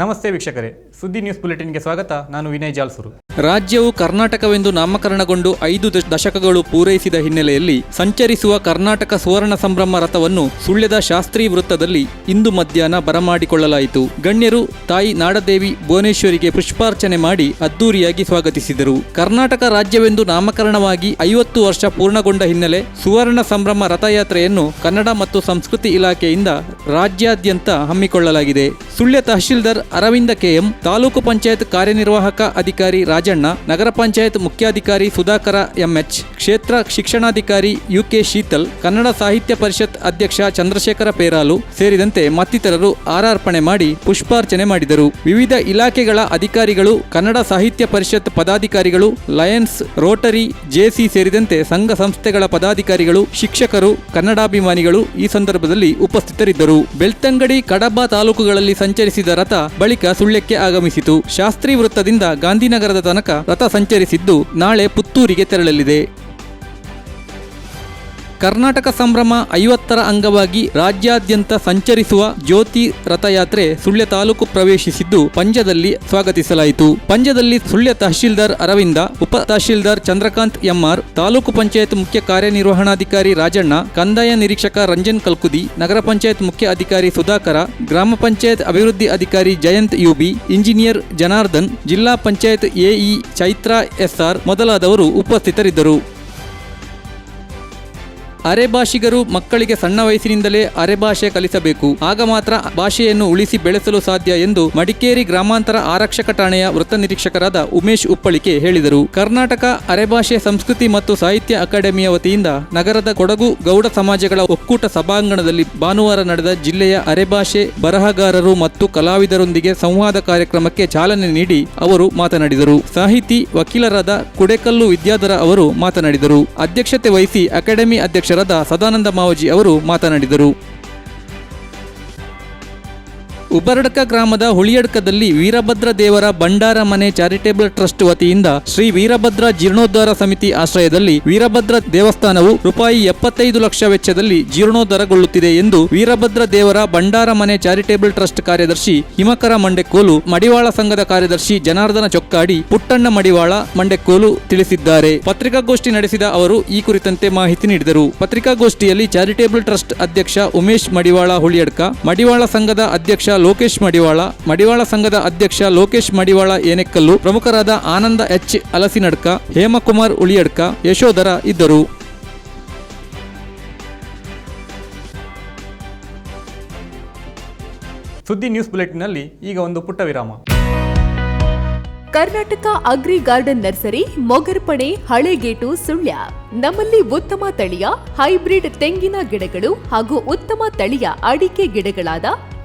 ನಮಸ್ತೆ ವೀಕ್ಷಕರೇ, ಸುದ್ದಿ ನ್ಯೂಸ್ ಬುಲೆಟಿನ್ಗೆ ಸ್ವಾಗತ, ನಾನು ವಿನಯ್ ಜಾಲ್ಸೂರು. ರಾಜ್ಯವು ಕರ್ನಾಟಕವೆಂದು ನಾಮಕರಣಗೊಂಡು ಐದು ದಶಕಗಳು ಪೂರೈಸಿದ ಹಿನ್ನೆಲೆಯಲ್ಲಿ ಸಂಚರಿಸುವ ಕರ್ನಾಟಕ ಸುವರ್ಣ ಸಂಭ್ರಮ ರಥವನ್ನು ಸುಳ್ಯದ ಶಾಸ್ತ್ರಿ ವೃತ್ತದಲ್ಲಿ ಇಂದು ಮಧ್ಯಾಹ್ನ ಬರಮಾಡಿಕೊಳ್ಳಲಾಯಿತು. ಗಣ್ಯರು ತಾಯಿ ನಾಡದೇವಿ ಭುವನೇಶ್ವರಿಗೆ ಪುಷ್ಪಾರ್ಚನೆ ಮಾಡಿ ಅದ್ದೂರಿಯಾಗಿ ಸ್ವಾಗತಿಸಿದರು. ಕರ್ನಾಟಕ ರಾಜ್ಯವೆಂದು ನಾಮಕರಣವಾಗಿ ಐವತ್ತು ವರ್ಷ ಪೂರ್ಣಗೊಂಡ ಹಿನ್ನೆಲೆ ಸುವರ್ಣ ಸಂಭ್ರಮ ರಥಯಾತ್ರೆಯನ್ನು ಕನ್ನಡ ಮತ್ತು ಸಂಸ್ಕೃತಿ ಇಲಾಖೆಯಿಂದ ರಾಜ್ಯಾದ್ಯಂತ ಹಮ್ಮಿಕೊಳ್ಳಲಾಗಿದೆ. ಸುಳ್ಯ ತಹಶೀಲ್ದಾರ್ ಅರವಿಂದ ಕೆಎಂ, ತಾಲೂಕು ಪಂಚಾಯತ್ ಕಾರ್ಯನಿರ್ವಾಹಕ ಅಧಿಕಾರಿ ರಾಜಣ್ಣ, ನಗರ ಪಂಚಾಯತ್ ಮುಖ್ಯಾಧಿಕಾರಿ ಸುಧಾಕರ ಎಂಎಚ್, ಕ್ಷೇತ್ರ ಶಿಕ್ಷಣಾಧಿಕಾರಿ ಯುಕೆ ಶೀತಲ್, ಕನ್ನಡ ಸಾಹಿತ್ಯ ಪರಿಷತ್ ಅಧ್ಯಕ್ಷ ಚಂದ್ರಶೇಖರ ಪೇರಾಲು ಸೇರಿದಂತೆ ಮತ್ತಿತರರು ಆರಾರ್ಪಣೆ ಮಾಡಿ ಪುಷ್ಪಾರ್ಚನೆ ಮಾಡಿದರು. ವಿವಿಧ ಇಲಾಖೆಗಳ ಅಧಿಕಾರಿಗಳು, ಕನ್ನಡ ಸಾಹಿತ್ಯ ಪರಿಷತ್ ಪದಾಧಿಕಾರಿಗಳು, ಲಯನ್ಸ್ ರೋಟರಿ, ಜೆಸಿ ಸೇರಿದಂತೆ ಸಂಘ ಸಂಸ್ಥೆಗಳ ಪದಾಧಿಕಾರಿಗಳು, ಶಿಕ್ಷಕರು, ಕನ್ನಡಾಭಿಮಾನಿಗಳು ಈ ಸಂದರ್ಭದಲ್ಲಿ ಉಪಸ್ಥಿತರಿದ್ದರು. ಬೆಳ್ತಂಗಡಿ ಕಡಬ ತಾಲೂಕುಗಳಲ್ಲಿ ಸಂಚರಿಸಿದ ರಥ ಬಳಿಕ ಸುಳ್ಯಕ್ಕೆ ಆಗಮಿಸಿತು. ಶಾಸ್ತ್ರಿ ವೃತ್ತದಿಂದ ಗಾಂಧಿನಗರದ ತನಕ ರಥ ಸಂಚರಿಸಿದ್ದು ನಾಳೆ ಪುತ್ತೂರಿಗೆ ತೆರಳಲಿದೆ. ಕರ್ನಾಟಕ ಸಂಭ್ರಮ ಐವತ್ತರ ಅಂಗವಾಗಿ ರಾಜ್ಯಾದ್ಯಂತ ಸಂಚರಿಸುವ ಜ್ಯೋತಿ ರಥಯಾತ್ರೆ ಸುಳ್ಯ ತಾಲೂಕು ಪ್ರವೇಶಿಸಿದ್ದು ಪಂಜದಲ್ಲಿ ಸ್ವಾಗತಿಸಲಾಯಿತು. ಪಂಜದಲ್ಲಿ ಸುಳ್ಯ ತಹಶೀಲ್ದಾರ್ ಅರವಿಂದ, ಉಪ ತಹಶೀಲ್ದಾರ್ ಚಂದ್ರಕಾಂತ್ ಎಂಆರ್, ತಾಲೂಕು ಪಂಚಾಯತ್ ಮುಖ್ಯ ಕಾರ್ಯನಿರ್ವಹಣಾಧಿಕಾರಿ ರಾಜಣ್ಣ, ಕಂದಾಯ ನಿರೀಕ್ಷಕ ರಂಜನ್ ಕಲ್ಕುದಿ, ನಗರ ಪಂಚಾಯತ್ ಮುಖ್ಯ ಅಧಿಕಾರಿ ಸುಧಾಕರ, ಗ್ರಾಮ ಪಂಚಾಯತ್ ಅಭಿವೃದ್ಧಿ ಅಧಿಕಾರಿ ಜಯಂತ್ ಯುಬಿ, ಇಂಜಿನಿಯರ್ ಜನಾರ್ದನ್, ಜಿಲ್ಲಾ ಪಂಚಾಯತ್ ಎಇ ಚೈತ್ರಾ ಎಸ್ಆರ್ ಮೊದಲಾದವರು ಉಪಸ್ಥಿತರಿದ್ದರು. ಅರೆಭಾಷಿಗರು ಮಕ್ಕಳಿಗೆ ಸಣ್ಣ ವಯಸ್ಸಿನಿಂದಲೇ ಅರೆಭಾಷೆ ಕಲಿಸಬೇಕು. ಆಗ ಮಾತ್ರ ಭಾಷೆಯನ್ನು ಉಳಿಸಿ ಬೆಳೆಸಲು ಸಾಧ್ಯ ಎಂದು ಮಡಿಕೇರಿ ಗ್ರಾಮಾಂತರ ಆರಕ್ಷಕ ಠಾಣೆಯ ವೃತ್ತ ನಿರೀಕ್ಷಕರಾದ ಉಮೇಶ್ ಉಪ್ಪಳಿಕೆ ಹೇಳಿದರು. ಕರ್ನಾಟಕ ಅರೆಭಾಷೆ ಸಂಸ್ಕೃತಿ ಮತ್ತು ಸಾಹಿತ್ಯ ಅಕಾಡೆಮಿಯ ವತಿಯಿಂದ ನಗರದ ಕೊಡಗು ಗೌಡ ಸಮಾಜಗಳ ಒಕ್ಕೂಟ ಸಭಾಂಗಣದಲ್ಲಿ ಭಾನುವಾರ ನಡೆದ ಜಿಲ್ಲೆಯ ಅರೆಭಾಷೆ ಬರಹಗಾರರು ಮತ್ತು ಕಲಾವಿದರೊಂದಿಗೆ ಸಂವಾದ ಕಾರ್ಯಕ್ರಮಕ್ಕೆ ಚಾಲನೆ ನೀಡಿ ಅವರು ಮಾತನಾಡಿದರು. ಸಾಹಿತಿ ವಕೀಲರಾದ ಕುಡೆಕಲ್ಲು ವಿದ್ಯಾಧರ ಅವರು ಮಾತನಾಡಿದರು. ಅಧ್ಯಕ್ಷತೆ ವಹಿಸಿ ಅಕಾಡೆಮಿ ಸದಾನಂದ ಮಾವಜಿ ಅವರು ಮಾತನಾಡಿದರು. ಉಬರಡ್ಕ ಗ್ರಾಮದ ಹುಳಿಯಡ್ಕದಲ್ಲಿ ವೀರಭದ್ರ ದೇವರ ಭಂಡಾರ ಮನೆ ಚಾರಿಟೇಬಲ್ ಟ್ರಸ್ಟ್ ವತಿಯಿಂದ ಶ್ರೀ ವೀರಭದ್ರ ಜೀರ್ಣೋದ್ಧಾರ ಸಮಿತಿ ಆಶ್ರಯದಲ್ಲಿ ವೀರಭದ್ರ ದೇವಸ್ಥಾನವು ರೂಪಾಯಿ ಎಪ್ಪತ್ತೈದು ಲಕ್ಷ ವೆಚ್ಚದಲ್ಲಿ ಜೀರ್ಣೋದ್ಧಾರಗೊಳ್ಳುತ್ತಿದೆ ಎಂದು ವೀರಭದ್ರ ದೇವರ ಭಂಡಾರ ಮನೆ ಚಾರಿಟೇಬಲ್ ಟ್ರಸ್ಟ್ ಕಾರ್ಯದರ್ಶಿ ಹಿಮಕರ ಮಂಡೆಕೋಲು, ಮಡಿವಾಳ ಸಂಘದ ಕಾರ್ಯದರ್ಶಿ ಜನಾರ್ದನ ಚೊಕ್ಕಾಡಿ, ಪುಟ್ಟಣ್ಣ ಮಡಿವಾಳ ಮಂಡೆಕೋಲು ತಿಳಿಸಿದ್ದಾರೆ. ಪತ್ರಿಕಾಗೋಷ್ಠಿ ನಡೆಸಿದ ಅವರು ಈ ಕುರಿತಂತೆ ಮಾಹಿತಿ ನೀಡಿದರು. ಪತ್ರಿಕಾಗೋಷ್ಠಿಯಲ್ಲಿ ಚಾರಿಟೇಬಲ್ ಟ್ರಸ್ಟ್ ಅಧ್ಯಕ್ಷ ಉಮೇಶ್ ಮಡಿವಾಳ ಹುಳಿಯಡ್ಕ, ಮಡಿವಾಳ ಸಂಘದ ಅಧ್ಯಕ್ಷ ಲೋಕೇಶ್ ಮಡಿವಾಳ. ಮಡಿವಾಳ ಸಂಘದ ಅಧ್ಯಕ್ಷ ಲೋಕೇಶ್ ಮಡಿವಾಳ ಏನೆಕ್ಕಲ್ಲು. ಪ್ರಮುಖರಾದ ಆನಂದ ಎಚ್. ಅಲಸಿನಡ್ಕ ಹೇಮಕುಮಾರ್ ಉಳಿಯಡ್ಕ ಯಶೋಧರ ಇದ್ದರು. ಸುದ್ದಿ ನ್ಯೂಸ್ ಬುಲೆಟಿನ್ನಲ್ಲಿ ಈಗ ಒಂದು ಪುಟ್ಟ ವಿರಾಮ. Karnataka agri garden nursery Mogarpane Halegate Sullia. ನಮ್ಮಲ್ಲಿ ಉತ್ತಮ ತಳಿಯ ಹೈಬ್ರಿಡ್ ತೆಂಗಿನ ಗಿಡಗಳು ಹಾಗೂ ಉತ್ತಮ ತಳಿಯ ಅಡಿಕೆ ಗಿಡಗಳಾದ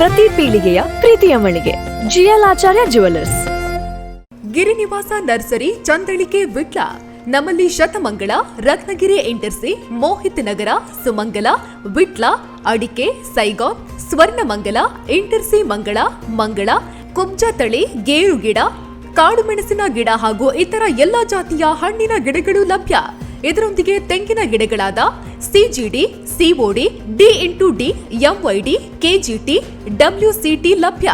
ಪ್ರತಿ ಪೀಳಿಗೆಯ ಪ್ರೀತಿಯ ಮಳಿಗೆ. GL Acharya jewellers Girinivasa nursery Chandalike Vitla. ನಮ್ಮಲ್ಲಿ ಶತಮಂಗಳ ರತ್ನಗಿರಿ ಇಂಟರ್ಸಿ, ಮೋಹಿತ್ ನಗರ, ಸುಮಂಗಲ, ವಿಟ್ಲ, ಅಡಿಕೆ ಸೈಗಾನ್ ಸ್ವರ್ಣಮಂಗಲ, ಇಂಟರ್ಸಿ ಮಂಗಳ ಮಂಗಳ ಕುಬ್ಜ ತಳಿ ಗೇರು ಗಿಡ ಕಾಡು ಮೆಣಸಿನ ಗಿಡ ಹಾಗೂ ಇತರ ಎಲ್ಲ ಜಾತಿಯ ಹಣ್ಣಿನ ಗಿಡಗಳು ಲಭ್ಯ. ಇದರೊಂದಿಗೆ ತೆಂಗಿನ ಗಿಡಗಳಾದ CGD COD D into D MYD KGT WCT ಲಭ್ಯ.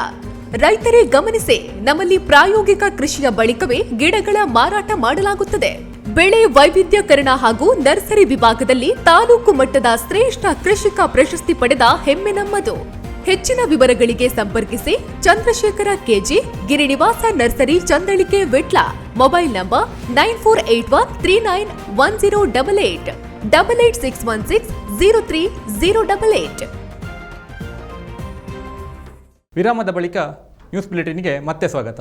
ರೈತರೇ ಗಮನಿಸಿ, ನಮ್ಮಲ್ಲಿ ಪ್ರಾಯೋಗಿಕ ಕೃಷಿಯ ಬಳಿಕವೇ ಗಿಡಗಳ ಮಾರಾಟ ಮಾಡಲಾಗುತ್ತದೆ. ಬೆಳೆ ವೈವಿಧ್ಯಕರಣ ಹಾಗೂ ನರ್ಸರಿ ವಿಭಾಗದಲ್ಲಿ ತಾಲೂಕು ಮಟ್ಟದ ಶ್ರೇಷ್ಠ ಕೃಷಿಕ ಪ್ರಶಸ್ತಿ ಪಡೆದ ಹೆಮ್ಮೆ ನಮ್ಮದು. ಹೆಚ್ಚಿನ ವಿವರಗಳಿಗೆ ಸಂಪರ್ಕಿಸಿ Chandrashekara KG Girinivasa nursery, Chandalike, Vitla. Mobile number nine four eight one three nine one zero double eight double eight six one six zero three zero double eight. ವಿರಾಮದ ಬಳಿಕ ನ್ಯೂಸ್ ಬುಲೆಟಿನ್ಗೆ ಮತ್ತೆ ಸ್ವಾಗತ.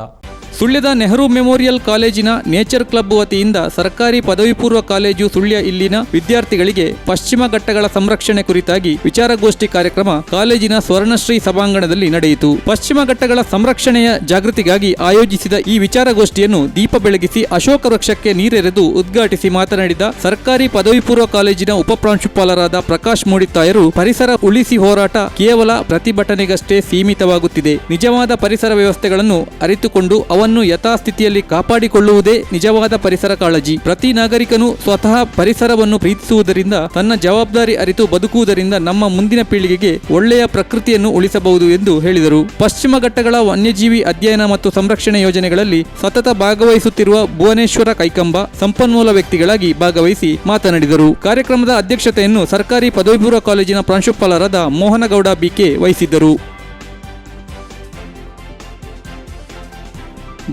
ಸುಳ್ಯದ ನೆಹರು ಮೆಮೋರಿಯಲ್ ಕಾಲೇಜಿನ ನೇಚರ್ ಕ್ಲಬ್ ವತಿಯಿಂದ ಸರ್ಕಾರಿ ಪದವಿ ಪೂರ್ವ ಕಾಲೇಜು ಸುಳ್ಯ ಇಲ್ಲಿನ ವಿದ್ಯಾರ್ಥಿಗಳಿಗೆ ಪಶ್ಚಿಮ ಘಟ್ಟಗಳ ಸಂರಕ್ಷಣೆ ಕುರಿತಾಗಿ ವಿಚಾರಗೋಷ್ಠಿ ಕಾರ್ಯಕ್ರಮ ಕಾಲೇಜಿನ ಸ್ವರ್ಣಶ್ರೀ ಸಭಾಂಗಣದಲ್ಲಿ ನಡೆಯಿತು. ಪಶ್ಚಿಮ ಘಟ್ಟಗಳ ಸಂರಕ್ಷಣೆಯ ಜಾಗೃತಿಗಾಗಿ ಆಯೋಜಿಸಿದ ಈ ವಿಚಾರಗೋಷ್ಠಿಯನ್ನು ದೀಪ ಬೆಳಗಿಸಿ ಅಶೋಕ ವೃಕ್ಷಕ್ಕೆ ನೀರೆರೆದು ಉದ್ಘಾಟಿಸಿ ಮಾತನಾಡಿದ ಸರ್ಕಾರಿ ಪದವಿ ಪೂರ್ವ ಕಾಲೇಜಿನ ಉಪಪ್ರಾಂಶುಪಾಲರಾದ ಪ್ರಕಾಶ್ ಮೂಡಿತಾಯರು ಪರಿಸರ ಉಳಿಸಿ ಹೋರಾಟ ಕೇವಲ ಪ್ರತಿಭಟನೆಗಷ್ಟೇ ಸೀಮಿತವಾಗುತ್ತಿದೆ. ನಿಜವಾದ ಪರಿಸರ ವ್ಯವಸ್ಥೆಗಳನ್ನು ಅರಿತುಕೊಂಡು ಅವನ್ನು ಯಥಾಸ್ಥಿತಿಯಲ್ಲಿ ಕಾಪಾಡಿಕೊಳ್ಳುವುದೇ ನಿಜವಾದ ಪರಿಸರ ಕಾಳಜಿ. ಪ್ರತಿ ನಾಗರಿಕನು ಸ್ವತಃ ಪರಿಸರವನ್ನು ಪ್ರೀತಿಸುವುದರಿಂದ, ತನ್ನ ಜವಾಬ್ದಾರಿ ಅರಿತು ಬದುಕುವುದರಿಂದ ನಮ್ಮ ಮುಂದಿನ ಪೀಳಿಗೆಗೆ ಒಳ್ಳೆಯ ಪ್ರಕೃತಿಯನ್ನು ಉಳಿಸಬಹುದು ಎಂದು ಹೇಳಿದರು. ಪಶ್ಚಿಮ ಘಟ್ಟಗಳ ವನ್ಯಜೀವಿ ಅಧ್ಯಯನ ಮತ್ತು ಸಂರಕ್ಷಣೆ ಯೋಜನೆಗಳಲ್ಲಿ ಸತತ ಭಾಗವಹಿಸುತ್ತಿರುವ ಭುವನೇಶ್ವರ ಕೈಕಂಬ ಸಂಪನ್ಮೂಲ ವ್ಯಕ್ತಿಗಳಾಗಿ ಭಾಗವಹಿಸಿ ಮಾತನಾಡಿದರು. ಕಾರ್ಯಕ್ರಮದ ಅಧ್ಯಕ್ಷತೆಯನ್ನು ಸರ್ಕಾರಿ ಪದವಿ ಪೂರ್ವ ಕಾಲೇಜಿನ ಪ್ರಾಂಶುಪಾಲರಾದ ಮೋಹನಗೌಡ ಬಿಕೆ ವಹಿಸಿದ್ದರು.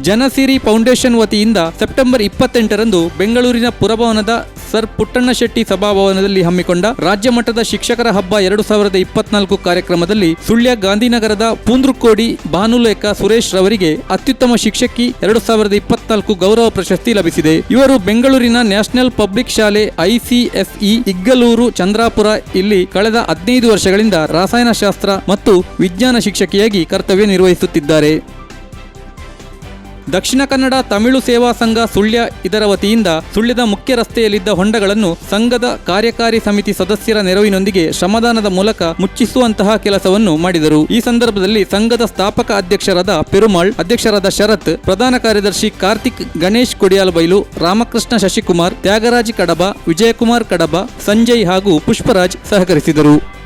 ಜನಸಿರಿ ಫೌಂಡೇಶನ್ ವತಿಯಿಂದ ಸೆಪ್ಟೆಂಬರ್ ಇಪ್ಪತ್ತೆಂಟರಂದು ಬೆಂಗಳೂರಿನ ಪುರಭವನದ ಸರ್ ಪುಟ್ಟಣ್ಣ ಶೆಟ್ಟಿ ಸಭಾಭವನದಲ್ಲಿ ಹಮ್ಮಿಕೊಂಡ ರಾಜ್ಯ ಮಟ್ಟದ ಶಿಕ್ಷಕರ ಹಬ್ಬ ಎರಡು ಸಾವಿರದ ಇಪ್ಪತ್ನಾಲ್ಕು ಕಾರ್ಯಕ್ರಮದಲ್ಲಿ ಸುಳ್ಯ ಗಾಂಧಿನಗರದ ಪೂಂದ್ರುಕೋಡಿ ಭಾನುಲೇಖ ಸುರೇಶ್ ರವರಿಗೆ ಅತ್ಯುತ್ತಮ ಶಿಕ್ಷಕಿ ಎರಡು ಸಾವಿರದ ಇಪ್ಪತ್ನಾಲ್ಕು ಗೌರವ ಪ್ರಶಸ್ತಿ ಲಭಿಸಿದೆ. ಇವರು ಬೆಂಗಳೂರಿನ ನ್ಯಾಷನಲ್ ಪಬ್ಲಿಕ್ ಶಾಲೆ ಐಸಿಎಸ್ಇ ಇಗ್ಗಲೂರು ಚಂದ್ರಾಪುರ ಇಲ್ಲಿ ಕಳೆದ ಹದಿನೈದು ವರ್ಷಗಳಿಂದ ರಾಸಾಯನಶಾಸ್ತ್ರ ಮತ್ತು ವಿಜ್ಞಾನ ಶಿಕ್ಷಕಿಯಾಗಿ ಕರ್ತವ್ಯ ನಿರ್ವಹಿಸುತ್ತಿದ್ದಾರೆ. ದಕ್ಷಿಣ ಕನ್ನಡ ತಮಿಳು ಸೇವಾ ಸಂಘ ಸುಳ್ಯ ಇದರ ವತಿಯಿಂದ ಸುಳ್ಯದ ಮುಖ್ಯ ರಸ್ತೆಯಲ್ಲಿದ್ದ ಹೊಂಡಗಳನ್ನು ಸಂಘದ ಕಾರ್ಯಕಾರಿ ಸಮಿತಿ ಸದಸ್ಯರ ನೆರವಿನೊಂದಿಗೆ ಶ್ರಮದಾನದ ಮೂಲಕ ಮುಚ್ಚಿಸುವಂತಹ ಕೆಲಸವನ್ನು ಮಾಡಿದರು. ಈ ಸಂದರ್ಭದಲ್ಲಿ ಸಂಘದ ಸ್ಥಾಪಕ ಅಧ್ಯಕ್ಷರಾದ ಪೆರುಮಾಳ್, ಅಧ್ಯಕ್ಷರಾದ ಶರತ್, ಪ್ರಧಾನ ಕಾರ್ಯದರ್ಶಿ ಕಾರ್ತಿಕ್ ಗಣೇಶ್ ಕೊಡಿಯಾಲಬೈಲು ರಾಮಕೃಷ್ಣ ಶಶಿಕುಮಾರ್, ತ್ಯಾಗರಾಜ್ ಕಡಬ, ವಿಜಯಕುಮಾರ್ ಕಡಬ, ಸಂಜಯ್ ಹಾಗೂ ಪುಷ್ಪರಾಜ್ ಸಹಕರಿಸಿದರು.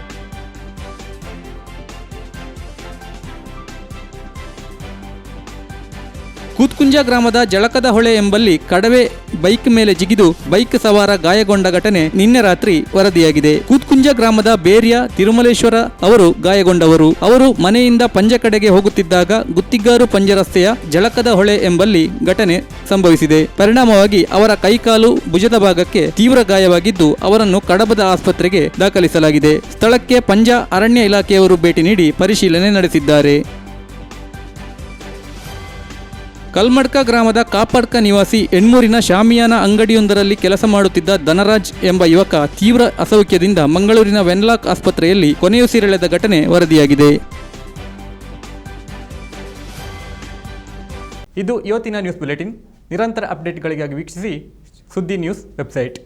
ಕೂತ್ಕುಂಜ ಗ್ರಾಮದ ಜಳಕದ ಹೊಳೆ ಎಂಬಲ್ಲಿ ಕಡವೆ ಬೈಕ್ ಮೇಲೆ ಜಿಗಿದು ಬೈಕ್ ಸವಾರ ಗಾಯಗೊಂಡ ಘಟನೆ ನಿನ್ನೆ ರಾತ್ರಿ ವರದಿಯಾಗಿದೆ. ಕೂತ್ಕುಂಜ ಗ್ರಾಮದ ಬೇರಿಯ ತಿರುಮಲೇಶ್ವರ ಅವರು ಗಾಯಗೊಂಡವರು. ಅವರು ಮನೆಯಿಂದ ಪಂಜ ಕಡೆಗೆ ಹೋಗುತ್ತಿದ್ದಾಗ ಗುತ್ತಿಗಾರು ಪಂಜ ರಸ್ತೆಯ ಜಳಕದ ಹೊಳೆ ಎಂಬಲ್ಲಿ ಘಟನೆ ಸಂಭವಿಸಿದೆ. ಪರಿಣಾಮವಾಗಿ ಅವರ ಕೈಕಾಲು ಭುಜದ ಭಾಗಕ್ಕೆ ತೀವ್ರ ಗಾಯವಾಗಿದ್ದು, ಅವರನ್ನು ಕಡಬದ ಆಸ್ಪತ್ರೆಗೆ ದಾಖಲಿಸಲಾಗಿದೆ. ಸ್ಥಳಕ್ಕೆ ಪಂಜ ಅರಣ್ಯ ಇಲಾಖೆಯವರು ಭೇಟಿ ನೀಡಿ ಪರಿಶೀಲನೆ ನಡೆಸಿದ್ದಾರೆ. ಕಲ್ಮಡ್ಕ ಗ್ರಾಮದ ಕಾಪಡ್ಕ ನಿವಾಸಿ ಎಣ್ಮೂರಿನ ಶಾಮಿಯಾನ ಅಂಗಡಿಯೊಂದರಲ್ಲಿ ಕೆಲಸ ಮಾಡುತ್ತಿದ್ದ ಧನರಾಜ್ ಎಂಬ ಯುವಕ ತೀವ್ರ ಅಸೌಖ್ಯದಿಂದ ಮಂಗಳೂರಿನ ವೆನ್ಲಾಕ್ ಆಸ್ಪತ್ರೆಯಲ್ಲಿ ಕೊನೆಯುಸಿರೆಳೆದ ಘಟನೆ ವರದಿಯಾಗಿದೆ. ಇದು ಇವತ್ತಿನ ನ್ಯೂಸ್ ಬುಲೆಟಿನ್. ನಿರಂತರ ಅಪ್ಡೇಟ್ಗಳಿಗಾಗಿ ವೀಕ್ಷಿಸಿ ಸುದ್ದಿ ನ್ಯೂಸ್ ವೆಬ್ಸೈಟ್.